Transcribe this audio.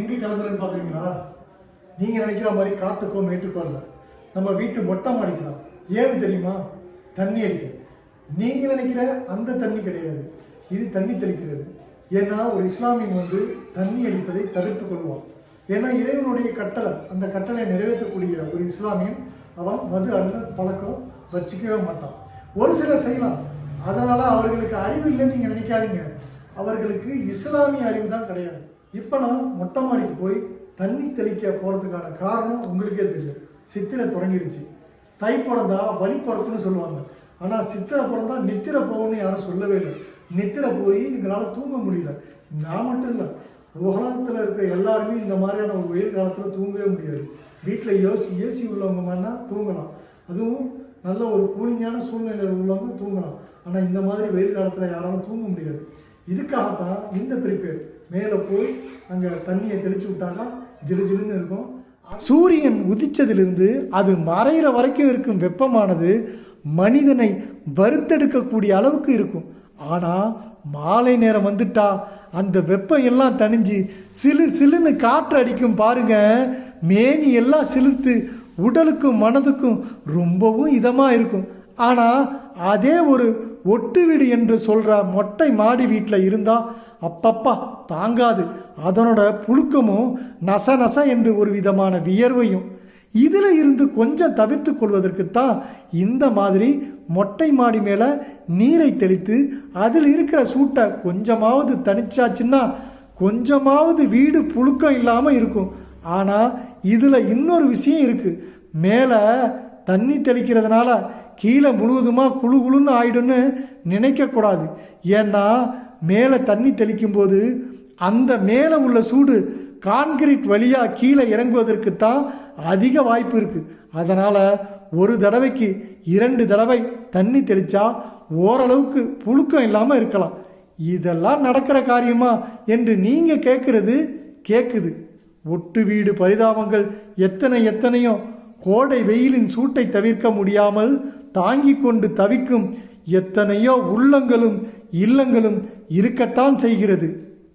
எங்கே கிளம்புறேன்னு பார்க்குறீங்களா நீங்கள் நினைக்கிற மாதிரி காட்டுக்கோ மேட்டுக்கோ இல்லை நம்ம வீட்டு மொட்டை மாடிக்கலாம் ஏன் தெரியுமா? தண்ணி அடிக்க நீங்கள் நினைக்கிற அந்த தண்ணி கிடையாது. இது தண்ணி தெளிக்கிறது. ஏன்னா ஒரு இஸ்லாமியன் வந்து தண்ணி அடிப்பதை தவிர்த்து கொள்வான். ஏன்னா இறைவனுடைய கட்டளை அந்த கட்டளை நிறைவேற்றக்கூடிய ஒரு இஸ்லாமியன் அவன் மது அருந்த பழக்கம் வச்சுக்கவே மாட்டான். ஒரு சிலர் செய்யலாம். அதனால் அவர்களுக்கு அறிவு இல்லைன்னு நீங்கள் நினைக்காதீங்க. அவர்களுக்கு இஸ்லாமிய அறிவு தான் கிடையாது. இப்போ நான் மொட்டை மாடிக்கு போய் தண்ணி தெளிக்க போகிறதுக்கான காரணம் உங்களுக்கே தெரியும். சித்திரை தொடங்கிடுச்சு. தை பிறந்தா வழி பிறக்குன்னு சொல்லுவாங்க. ஆனால் சித்திரை பிறந்தா நித்திரை போகணும்னு யாரும் சொல்லவே இல்லை. நித்திரை போய் எங்களால் தூங்க முடியல. நான் மட்டும் இல்லை உலகத்தில் இருக்கிற எல்லாருமே இந்த மாதிரியான ஒரு வெயில் காலத்தில் தூங்கவே முடியாது. வீட்டில் யோசி ஏசி உள்ளவங்க மாதிரினா தூங்கலாம். அதுவும் நல்ல ஒரு கூலிங்கான சூழ்நிலையில் உள்ளவங்க தூங்கலாம். ஆனால் இந்த மாதிரி வெயில் காலத்தில் யாராலும் தூங்க முடியாது. இதுக்காகத்தான் இந்த ப்ரிப்பேர் மேலே போய் அங்கே தண்ணியை தெளிச்சு விட்டாக்கா ஜிலு ஜிலுன்னு இருக்கும். சூரியன் உதிச்சதிலிருந்து அது மறைகிற வரைக்கும் இருக்கும் வெப்பமானது மனிதனை வறுத்தெடுக்கக்கூடிய அளவுக்கு இருக்கும். ஆனால் மாலை நேரம் வந்துட்டா அந்த வெப்பம் எல்லாம் தணிஞ்சு சிலு சிலுன்னு காற்று அடிக்கும் பாருங்க. மேனி எல்லாம் சிலுத்து உடலுக்கும் மனதுக்கும் ரொம்பவும் இதமாக இருக்கும். ஆனால் அதே ஒரு ஒட்டு வீடு என்று சொல்கிற மொட்டை மாடி வீட்டில் இருந்தால் அப்பப்பா தாங்காது. அதனோட புழுக்கமும் நச நச என்று ஒரு விதமான வியர்வையும். இதில் இருந்து கொஞ்சம் தவிர்த்து கொள்வதற்குத்தான் இந்த மாதிரி மொட்டை மாடி மேலே நீரை தெளித்து அதில் இருக்கிற சூட்டை கொஞ்சமாவது தணிச்சாச்சுன்னா கொஞ்சமாவது வீடு புழுக்கம் இல்லாமல் இருக்கும். ஆனால் இதில் இன்னொரு விஷயம் இருக்குது மேலே தண்ணி தெளிக்கிறதுனால கீழே முழுவதுமாக குழு குழுன்னு ஆயிடும்னு நினைக்கக்கூடாது. ஏன்னா மேலே தண்ணி தெளிக்கும்போது அந்த மேலே உள்ள சூடு கான்கிரீட் வழியாக கீழே இறங்குவதற்கு தான் அதிக வாய்ப்பு இருக்குது அதனால் ஒரு தடவைக்கு இரண்டு தடவை தண்ணி தெளித்தா ஓரளவுக்கு புழுக்கம் இல்லாமல் இருக்கலாம். இதெல்லாம் நடக்கிற காரியமா என்று நீங்கள் கேட்குறது கேட்குது ஒட்டு வீடு பரிதாபங்கள் எத்தனை எத்தனையோ கோடை வெயிலின் சூட்டை தவிர்க்க முடியாமல் தாங்கிக் கொண்டு தவிக்கும் எத்தனையோ உள்ளங்களும் இல்லங்களும் இருக்கத்தான் செய்கிறது.